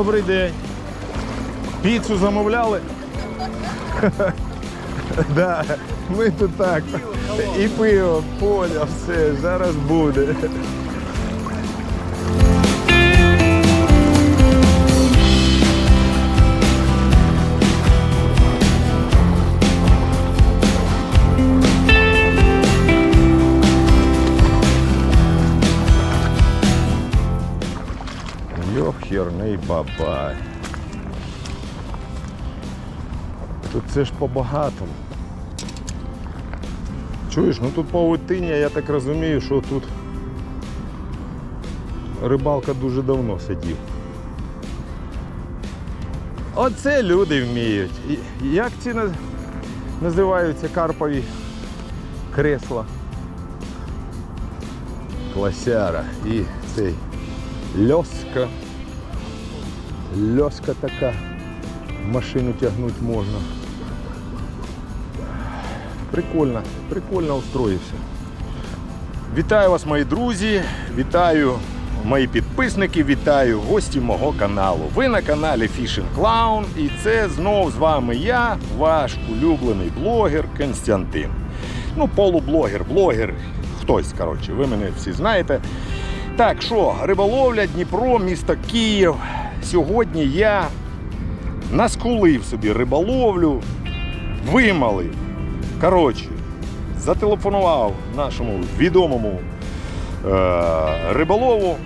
Добрий день. Піцу замовляли? Да, ми тут так. І пиво, поняв, все, зараз буде. Йохерний бабай. Тут це ж по-багатому. Чуєш, ну тут павутиння, я так розумію, що тут рибалка дуже давно сидів. Оце люди вміють. Як ці називаються карпові кресла? Класяра і цей льоска. Льоска така. Машину тягнути можна. Прикольно, прикольно устроївся. Вітаю вас, мої друзі, вітаю мої підписники, вітаю гості мого каналу. Ви на каналі Fishing Clown і це знов з вами я, ваш улюблений блогер Константин. Ну, полублогер, блогер, хтось, коротше, ви мене всі знаєте. Так, що, риболовля, Дніпро, місто Київ. Сьогодні я наскулив собі риболовлю, вималив. Коротше, зателефонував нашому відомому е- риболову.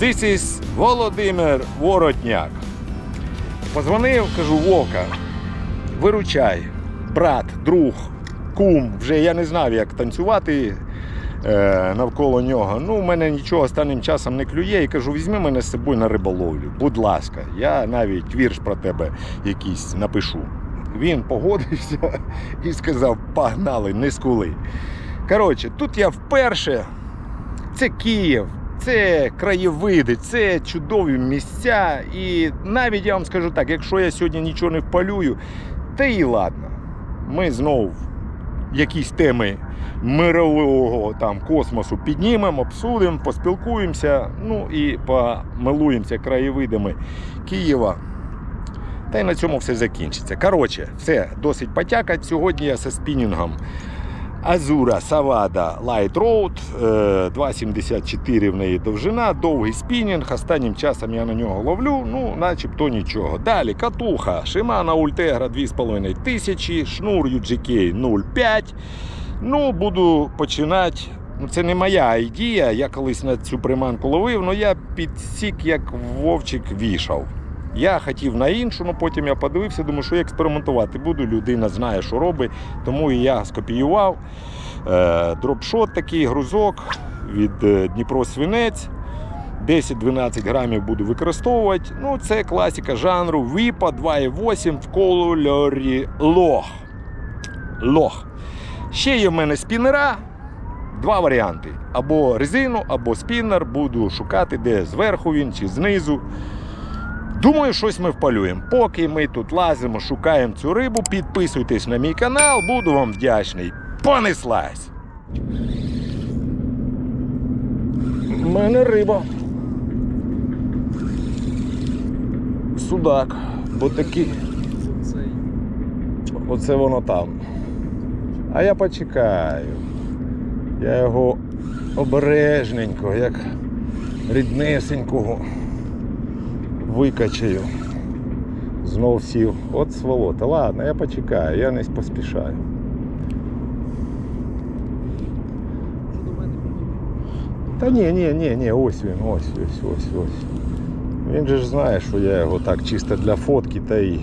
This is Володимир Воротняк. Позвонив, кажу, Вовка, виручай, брат, друг, кум. Вже я не знав, як танцювати навколо нього. Ну, у мене нічого останнім часом не клює. І кажу, візьми мене з собою на риболовлю. Будь ласка, я навіть вірш про тебе якийсь напишу. Він погодився і сказав: погнали, не скули. Коротше, тут я вперше. Це Київ, це краєвиди, це чудові місця. І навіть я вам скажу так, якщо я сьогодні нічого не впалюю, та і ладно. Ми знов якісь теми мирового там космосу піднімемо, обсудимо, поспілкуємося, ну і помилуємося краєвидами Києва. Та й на цьому все закінчиться. Коротше, все, досить потякать. Сьогодні я зі спінінгом Азура Савада Light Road, е, 2,74 в неї довжина, довгий спінінг. Останнім часом я на нього ловлю, ну, начебто нічого. Далі катуха, Shimano Ultegra 2500, шнур UGK 0,5. Ну, буду починати. Ну, це не моя ідея. Я колись на цю приманку ловив, але я підсік, як вовчик вішав. Я хотів на іншу, але потім я подивився, думаю, що я експериментувати буду. Людина знає, що робить. Тому і я скопіював. Е, дропшот такий, грузок від е, Дніпро Свинець. 10-12 грамів буду використовувати. Ну, це класика жанру Віпа 2,8 в кольорі лох. Лох. Ще є в мене спінера. Два варіанти: або резину, або спіннер. Буду шукати, де зверху він чи знизу. Думаю, щось ми впалюємо. Поки ми тут лазимо, шукаємо цю рибу, підписуйтесь на мій канал, буду вам вдячний. Понеслась! У мене риба. Судак. Бо такий. Оце воно там. А я почекаю. Я його обережненько, як ріднесенького викачаю. Знов сів. От сволота. Ладно, я почекаю, я не поспішаю. Та ні, ні, ні, ні, ось він, ось, ось, ось, ось. Він же ж знає, що я його так чисто для фотки та й.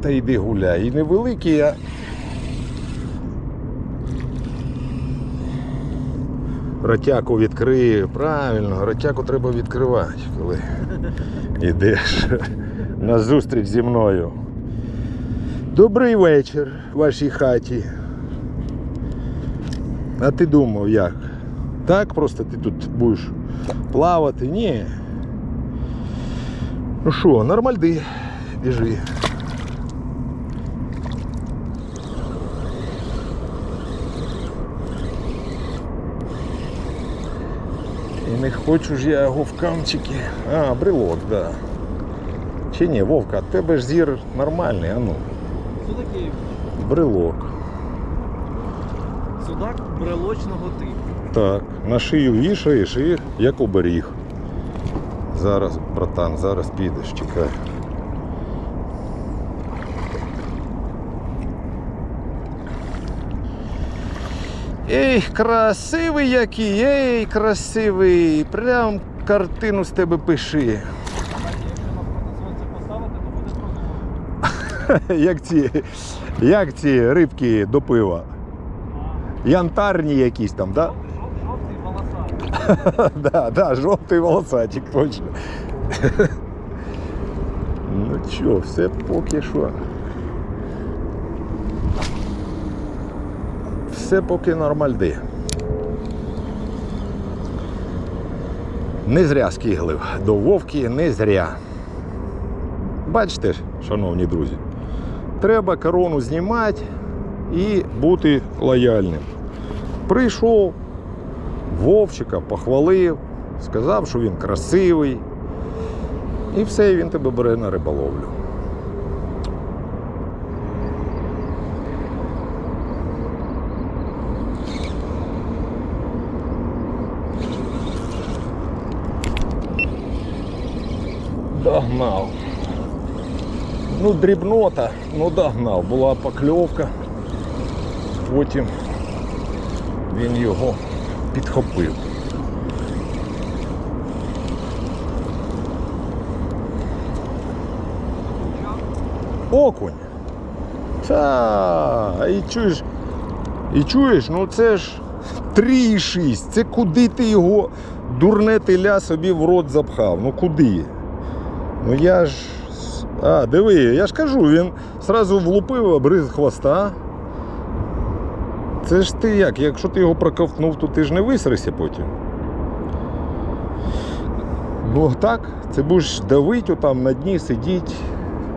Та йди гуляй. І невеликий я. Ротяку відкрию. Правильно, ротяку треба відкривати, коли йдеш на зустріч зі мною. Добрий вечір в вашій хаті. А ти думав як? Так просто ти тут будеш плавати? Ні. Ну що, нормальди, біжи. І не хочу ж я його в камчики. А, брелок, да. Чи ні, Вовка, а тебе ж зір нормальний, а ну. Судаків. Брелок. Судак брелочного типу. Так, на шию вішаєш і як оберіг. Зараз, братан, зараз підеш, чекай. Ей, красивий який, ей, красивий. Прям картину з тебе пиши. Як ці, як ці рибки до пива. Янтарні якісь там, так? Жовтий волоса. Да, да, жовтий волосатик, точно. Ну що, все поки що. Все поки нормальди. Не зря скиглив до Вовки, не зря. Бачите, шановні друзі, треба корону знімати і бути лояльним. Прийшов, Вовчика похвалив, сказав, що він красивий. І все, він тебе бере на риболовлю. Догнав. Ну, дрібнота, ну догнав. Була покльовка. Потім він його підхопив. Окунь. Та, і чуєш, і чуєш, ну це ж 3,6. Це куди ти його дурне теля собі в рот запхав? Ну куди? Ну я ж. А, диви, я ж кажу, він зразу влупив обриз хвоста. Це ж ти як? Якщо ти його проковтнув, то ти ж не висрися потім. Ну так, це будеш давить отам на дні сидіть,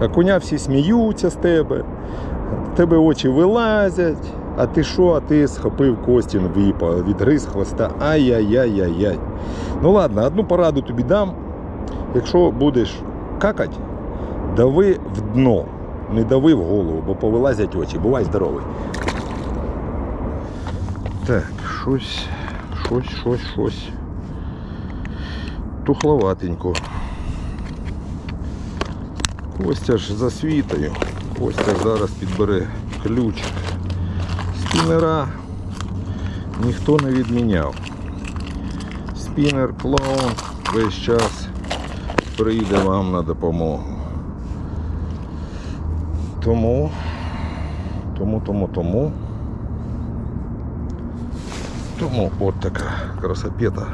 а коня всі сміються з тебе, в тебе очі вилазять, а ти що, а ти схопив костін випа, відгриз хвоста. Ай-яй-яй-яй-яй. Ну ладно, одну пораду тобі дам. Якщо будеш какать, дави в дно, не дави в голову, бо повилазять очі. Бувай здоровий. Так, щось, щось, щось, щось. Тухловатенько. Костя ж засвітаю. Костя зараз підбере ключ. Спінера ніхто не відміняв. Спінер, клоун весь час прийде вам на допомогу. Тому, тому, тому, тому. Тому от така красопета.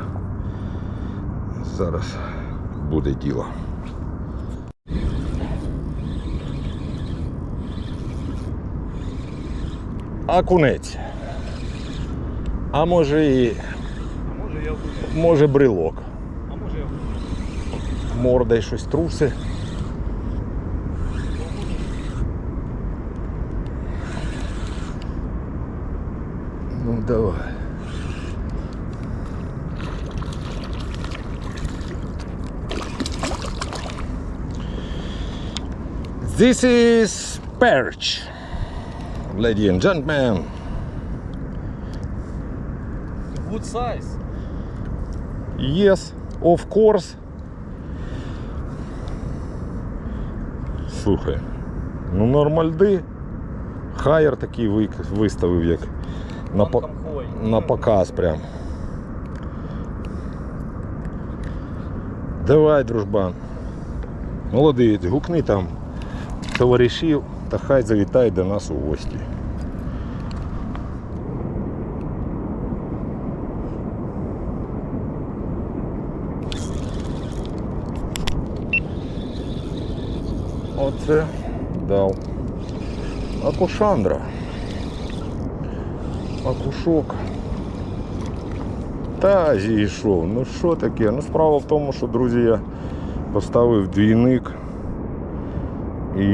Зараз буде діло. Акунець. А може і А може я може брелок. А може я окуняю. Морда й щось труси. Ну давай. This is perch. Ladies and gentlemen. Good size. Yes, of course. Слухай, ну нормальди. Хайер такий ви- виставив, як на, по- на показ прям. Давай, дружбан. Молодець, гукни там товаришів та хай завітає до нас у гості. Оце дав. Акушандра. Акушок. Та зійшов. Ну що таке? Ну справа в тому, що, друзі, я поставив двійник і,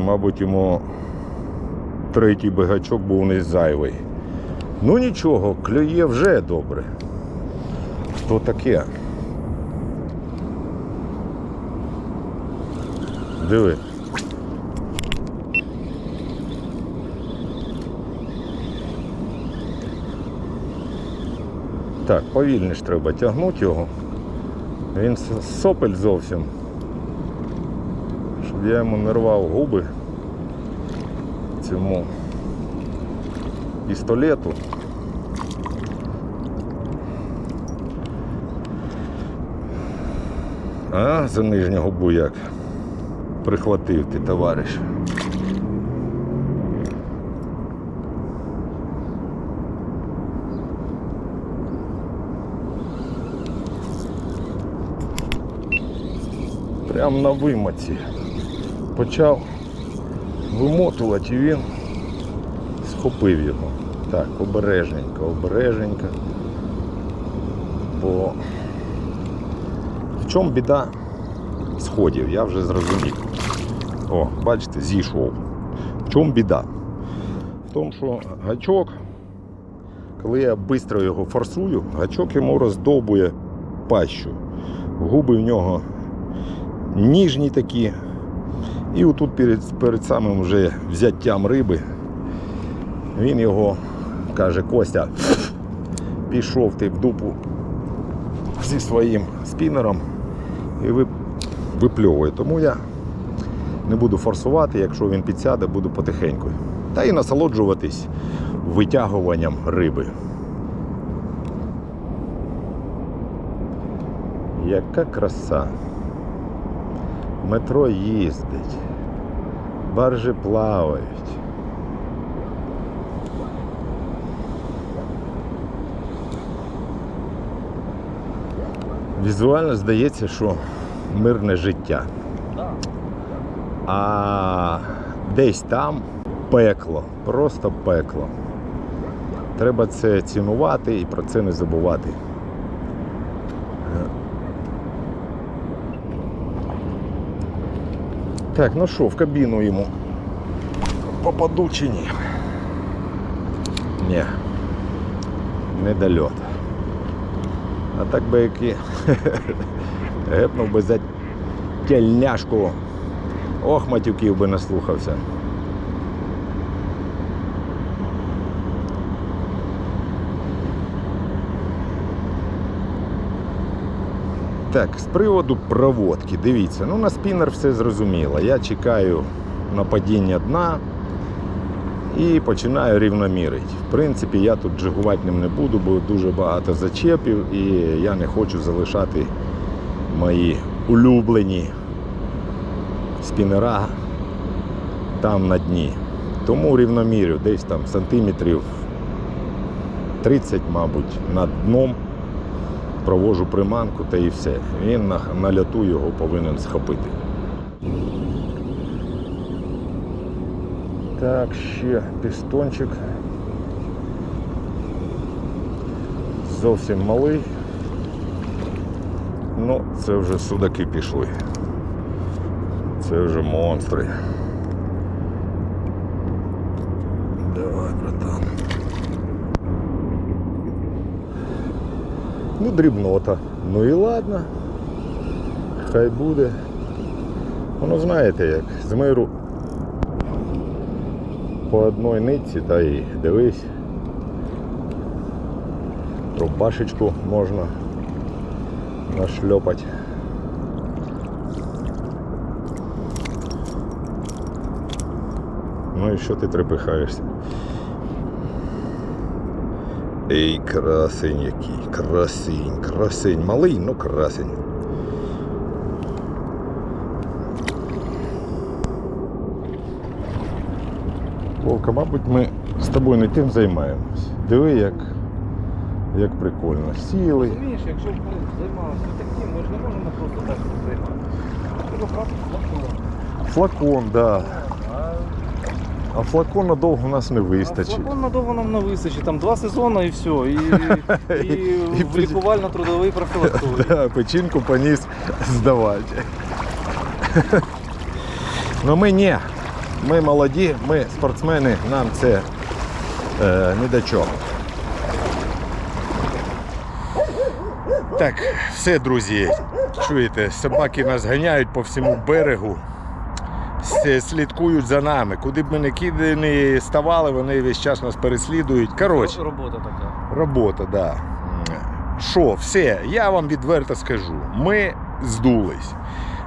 мабуть, йому третій бегачок був не зайвий. Ну нічого, клює вже добре. То таке. Диви. Так, повільніше треба тягнути його. Він сопель зовсім. Щоб я йому не рвав губи цьому пістолету. А, за нижню губу як прихватив ти, товариш. Прям на вимоці. Почав вимотувати і він схопив його. Так, обережненько, обережненько. Бо в чому біда сходів, я вже зрозумів. О, бачите, зійшов. В чому біда? В тому, що гачок, коли я швидко його форсую, гачок йому роздовбує пащу. Губи в нього ніжні такі. І отут перед, перед самим вже взяттям риби він його каже, Костя, пішов ти в дупу зі своїм спінером і випльовує. Тому я не буду форсувати, якщо він підсяде, буду потихеньку. Та і насолоджуватись витягуванням риби. Яка краса. Метро їздить, баржі плавають. Візуально здається, що мирне життя. А десь там пекло, просто пекло. Треба це цінувати і про це не забувати. Так, ну що, в кабіну йому попаду чи ні? Ні. Не дольот. А так би які гепнув би за тельняшку. Ох, матюків би наслухався. Так, з приводу проводки, дивіться, ну на спінер все зрозуміло. Я чекаю на падіння дна і починаю рівномірити. В принципі, я тут джигувати не буду, бо дуже багато зачепів і я не хочу залишати мої улюблені спінера там на дні. Тому рівномірю, десь там сантиметрів 30, мабуть, над дном провожу приманку та і все. Він на, на льоту його повинен схопити. Так, ще пістончик. Зовсім малий. Ну, це вже судаки пішли. Це вже монстри. Давай, братан. Ну, дрібнота. Ну і ладно. Хай буде. Воно знаєте як, з миру по одній нитці, та і дивись. Рубашечку можна нашльопати. Ну і що ти трепихаєшся? Ей, красень який, красень, красень. Малий, ну красень. Вовка, мабуть, ми з тобою не тим займаємось. Диви, як, як прикольно. Сіли. Розумієш, якщо б ми займалися таким, ми ж не можемо просто так займатися. Флакон. Флакон, да. А, А флакона довго у нас не а вистачить. флакон надовго нам не вистачить. Там два сезони і все. І, і, І в лікувально-трудовий профілактовий. Да, печінку поніс здавати. Ну ми ні. Ми молоді, ми спортсмени, нам це е, не до чого. Так, все, друзі, чуєте, собаки нас ганяють по всьому берегу. Слідкують за нами. Куди б ми не киди не ставали, вони весь час нас переслідують. Коротше, Робота така. робота, да. Що, все, я вам відверто скажу. Ми здулись.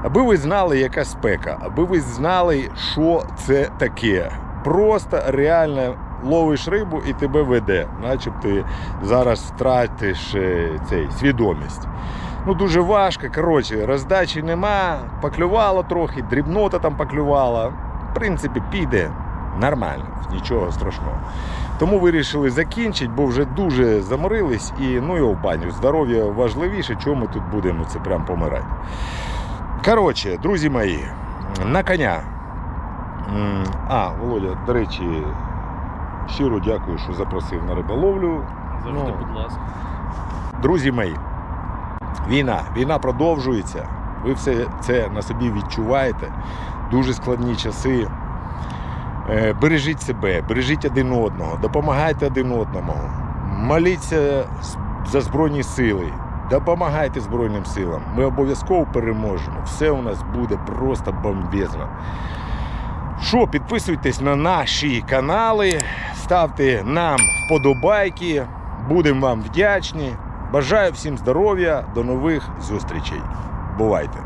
Аби ви знали, яка спека, аби ви знали, що це таке. Просто реально ловиш рибу і тебе веде, начеб ти зараз втратиш е, цей, свідомість. Ну дуже важко. Коротше, роздачі нема, поклювало трохи, дрібнота там поклювала. В принципі, піде нормально, нічого страшного. Тому вирішили закінчити, бо вже дуже заморились і ну його в баню. Здоров'я важливіше, чого ми тут будемо це прям помирати. Коротше, друзі мої, на коня. А, Володя, до речі, щиро дякую, що запросив на риболовлю. Завжди, Ну. будь ласка. Друзі мої, війна, війна продовжується. Ви все це на собі відчуваєте. Дуже складні часи. Е, Бережіть себе, бережіть один одного, допомагайте один одному, моліться за Збройні сили, допомагайте Збройним силам. Ми обов'язково переможемо. Все у нас буде просто бомбезно. Що, підписуйтесь на наші канали, ставте нам вподобайки. Будемо вам вдячні. Бажаю всім здоров'я, до нових зустрічей. Бувайте!